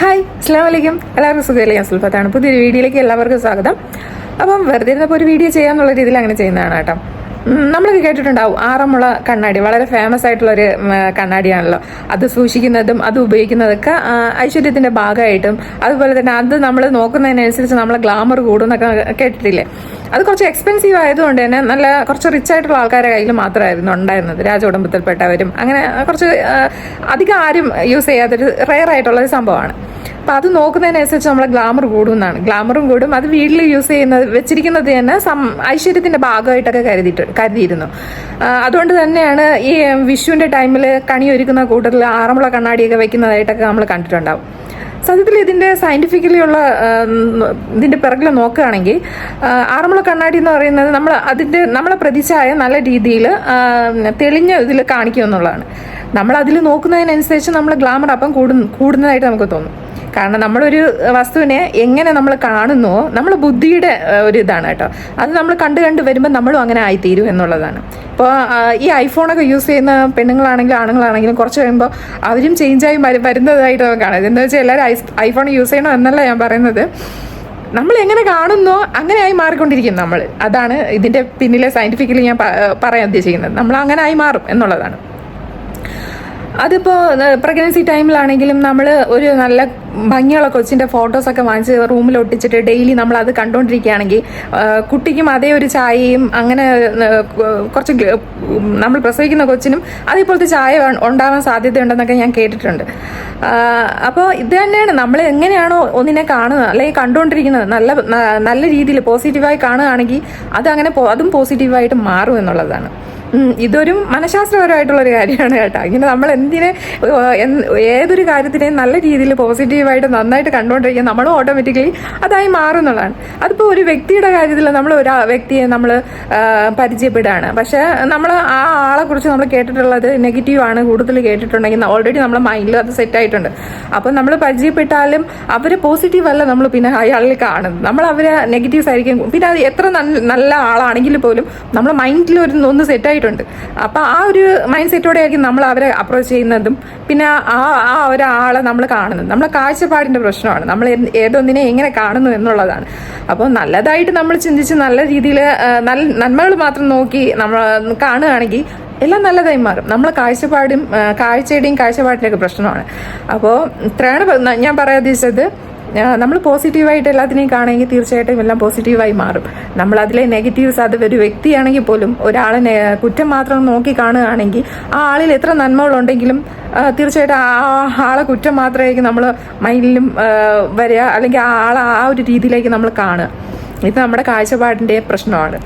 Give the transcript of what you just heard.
Hi അസ്ലാം വലൈക്കും എല്ലാവർക്കും സുഖമല്ല? ഞാൻ സുൽഫത്താണ്. പുതിയൊരു വീഡിയോയിലേക്ക് എല്ലാവർക്കും സ്വാഗതം. അപ്പം വെറുതെ ഇരുന്നപ്പോൾ ഒരു വീഡിയോ ചെയ്യാന്നുള്ള രീതിയിൽ അങ്ങനെ ചെയ്യുന്നതാണ് കേട്ടോ. നമ്മളൊക്കെ കേട്ടിട്ടുണ്ടാവും ആറന്മുള കണ്ണാടി. വളരെ ഫേമസ് ആയിട്ടുള്ള ഒരു കണ്ണാടിയാണല്ലോ. അത് സൂക്ഷിക്കുന്നതും അത് ഉപയോഗിക്കുന്നതൊക്കെ ഐശ്വര്യത്തിന്റെ ഭാഗമായിട്ടും അതുപോലെ തന്നെ അത് നമ്മൾ നോക്കുന്നതിനനുസരിച്ച് നമ്മളെ ഗ്ലാമർ കൂടും എന്നൊക്കെ കേട്ടിട്ടില്ലേ? അത് കുറച്ച് എക്സ്പെൻസീവ് ആയതുകൊണ്ട് തന്നെ നല്ല കുറച്ച് റിച്ച് ആയിട്ടുള്ള ആൾക്കാരുടെ കയ്യിൽ മാത്രമായിരുന്നു ഉണ്ടായിരുന്നത്. രാജകുടുംബത്തിൽപ്പെട്ടവരും അങ്ങനെ കുറച്ച് അധികം ആരും യൂസ് ചെയ്യാത്തൊരു റെയർ ആയിട്ടുള്ള ഒരു സംഭവമാണ്. അപ്പം അത് നോക്കുന്നതിനനുസരിച്ച് നമ്മളെ ഗ്ലാമർ കൂടുന്നതാണ് ഗ്ലാമറും കൂടും. അത് വീട്ടിൽ യൂസ് ചെയ്യുന്നത് വെച്ചിരിക്കുന്നത് തന്നെ സം ഐശ്വര്യത്തിന്റെ ഭാഗമായിട്ടൊക്കെ കരുതിയിട്ട് കരുതിയിരുന്നു. അതുകൊണ്ട് തന്നെയാണ് ഈ വിഷുവിന്റെ ടൈമിൽ കണി ഒരുക്കുന്ന കൂട്ടത്തിൽ ആറന്മുള കണ്ണാടിയൊക്കെ വെക്കുന്നതായിട്ടൊക്കെ നമ്മൾ കണ്ടിട്ടുണ്ടാവും. സത്യത്തിൽ ഇതിന്റെ സയന്റിഫിക്കലി ഉള്ള ഇതിന്റെ പിറകിൽ നോക്കുകയാണെങ്കിൽ ആറന്മുള കണ്ണാടി എന്ന് പറയുന്നത് നമ്മൾ അതിന്റെ നമ്മളെ പ്രതിച്ഛായ നല്ല രീതിയിൽ തെളിഞ്ഞ ഇതിൽ കാണിക്കുമെന്നുള്ളതാണ്. നമ്മൾ അതിൽ നോക്കുന്നതിനനുസരിച്ച് നമ്മൾ ഗ്ലാമർ അപ്പം കൂടു കൂടുന്നതായിട്ട് നമുക്ക് തോന്നും. കാരണം നമ്മളൊരു വസ്തുവിനെ എങ്ങനെ നമ്മൾ കാണുന്നുവോ നമ്മൾ ബുദ്ധിയുടെ ഒരു ഇതാണ് കേട്ടോ. അത് നമ്മൾ കണ്ടു കണ്ട് വരുമ്പോൾ നമ്മളും അങ്ങനെ ആയിത്തീരും എന്നുള്ളതാണ്. ഇപ്പോൾ ഈ ഐഫോണൊക്കെ യൂസ് ചെയ്യുന്ന പെണ്ണുങ്ങളാണെങ്കിലും ആണുങ്ങളാണെങ്കിലും കുറച്ച് കഴിയുമ്പോൾ അവരും ചേഞ്ചായി വരുന്നതായിട്ട് നമുക്ക് കാണാം. എന്താ വെച്ചാൽ എല്ലാവരും ഐഫോൺ യൂസ് ചെയ്യണം എന്നല്ല ഞാൻ പറയുന്നത്. നമ്മൾ എങ്ങനെ കാണുന്നോ അങ്ങനെയായി മാറിക്കൊണ്ടിരിക്കും നമ്മൾ. അതാണ് ഇതിന്റെ പിന്നിലെ സയന്റിഫിക്കലി ഞാൻ പറയാൻ ഉദ്ദേശിക്കുന്നത്. നമ്മൾ അങ്ങനെ ആയി മാറും എന്നുള്ളതാണ്. അതിപ്പോൾ പ്രഗ്നൻസി ടൈമിലാണെങ്കിലും നമ്മൾ ഒരു നല്ല ഭംഗിയുള്ള കൊച്ചിന്റെ ഫോട്ടോസ് ഒക്കെ വാങ്ങിച്ച് റൂമിൽ ഒട്ടിച്ചിട്ട് ഡെയിലി നമ്മൾ അത് കണ്ടുകൊണ്ടിരിക്കുകയാണെങ്കിൽ കുട്ടിക്കും അതേ ഒരു ചായയും അങ്ങനെ കുറച്ച് നമ്മൾ പ്രസവിക്കുന്ന കൊച്ചിനും അതേപോലത്തെ ചായ ഉണ്ടാവാൻ സാധ്യതയുണ്ടെന്നൊക്കെ ഞാൻ കേട്ടിട്ടുണ്ട്. അപ്പോൾ ഇത് തന്നെയാണ്. നമ്മൾ എങ്ങനെയാണോ ഒന്നിനെ കാണുന്നത് അല്ലെങ്കിൽ കണ്ടുകൊണ്ടിരിക്കുന്നത് നല്ല നല്ല രീതിയിൽ പോസിറ്റീവായി കാണുകയാണെങ്കിൽ അത് അങ്ങനെ അതും പോസിറ്റീവായിട്ട് മാറും എന്നുള്ളതാണ്. ഇതൊരു മനഃശാസ്ത്രപരമായിട്ടുള്ള ഒരു കാര്യമാണ് കേട്ടോ. ഇങ്ങനെ നമ്മൾ എന്തിനെ ഏതൊരു കാര്യത്തിനെയും നല്ല രീതിയിൽ പോസിറ്റീവായിട്ട് നന്നായിട്ട് കണ്ടുകൊണ്ടിരിക്കുക നമ്മളും ഓട്ടോമാറ്റിക്കലി അതായി മാറുന്നതാണ്. അതിപ്പോൾ ഒരു വ്യക്തിയുടെ കാര്യത്തിൽ നമ്മൾ ഒരു വ്യക്തിയെ നമ്മൾ പരിചയപ്പെടുകയാണ്. പക്ഷെ നമ്മൾ ആ ആളെ കുറിച്ച് നമ്മൾ കേട്ടിട്ടുള്ളത് നെഗറ്റീവ് ആണ് കൂടുതൽ കേട്ടിട്ടുണ്ടെങ്കിൽ ഓൾറെഡി നമ്മുടെ മൈൻഡിൽ അത് സെറ്റ് ആയിട്ടുണ്ട് അപ്പം നമ്മൾ പരിചയപ്പെട്ടാലും അവർ പോസിറ്റീവ് അല്ല നമ്മൾ പിന്നെ അയാളിൽ കാണുന്നത്. നമ്മൾ അവരെ നെഗറ്റീവ്സ് ആയിരിക്കും. പിന്നെ അത് എത്ര നല്ല ആളാണെങ്കിൽ പോലും നമ്മുടെ മൈൻഡിൽ ഒരു ഒന്ന് സെറ്റ് ആയിട്ടുണ്ട്. അപ്പൊ ആ ഒരു മൈൻഡ് സെറ്റോടെ ആയിരിക്കും നമ്മൾ അവരെ അപ്രോച്ച് ചെയ്യുന്നതും പിന്നെ ആ ആ ഒരാളെ നമ്മൾ കാണുന്നത്. നമ്മളെ കാഴ്ചപ്പാടിന്റെ പ്രശ്നമാണ്. നമ്മൾ ഏതൊന്നിനെ എങ്ങനെ കാണുന്നു എന്നുള്ളതാണ്. അപ്പോൾ നല്ലതായിട്ട് നമ്മൾ ചിന്തിച്ച് നല്ല രീതിയിൽ നല്ല നന്മകൾ മാത്രം നോക്കി നമ്മൾ കാണുകയാണെങ്കിൽ എല്ലാം നല്ലതായി മാറും. നമ്മളെ കാഴ്ചപ്പാടും കാഴ്ചയുടെയും കാഴ്ചപ്പാടിന്റെയൊക്കെ പ്രശ്നമാണ്. അപ്പോൾ ഇത്രയാണ് ഞാൻ പറയാൻ ഉദ്ദേശിച്ചത്. നമ്മൾ പോസിറ്റീവായിട്ട് എല്ലാത്തിനെയും കാണുമെങ്കിൽ തീർച്ചയായിട്ടും എല്ലാം പോസിറ്റീവായി മാറും. നമ്മൾ അതിലെ നെഗറ്റീവ്സ് അത് ഒരു വ്യക്തിയാണെങ്കിൽ പോലും ഒരാളെ കുറ്റം മാത്രം നോക്കി കാണുകയാണെങ്കിൽ ആ ആളിൽ എത്ര നന്മകളുണ്ടെങ്കിലും തീർച്ചയായിട്ടും ആ ആളെ കുറ്റം മാത്രമായിരിക്കും നമ്മൾ മൈൻഡിലും വരിക. അല്ലെങ്കിൽ ആ ആളെ ആ ഒരു രീതിയിലേക്ക് നമ്മൾ കാണുക. ഇത് നമ്മുടെ കാഴ്ചപ്പാടിന്റെ പ്രശ്നമാണ്.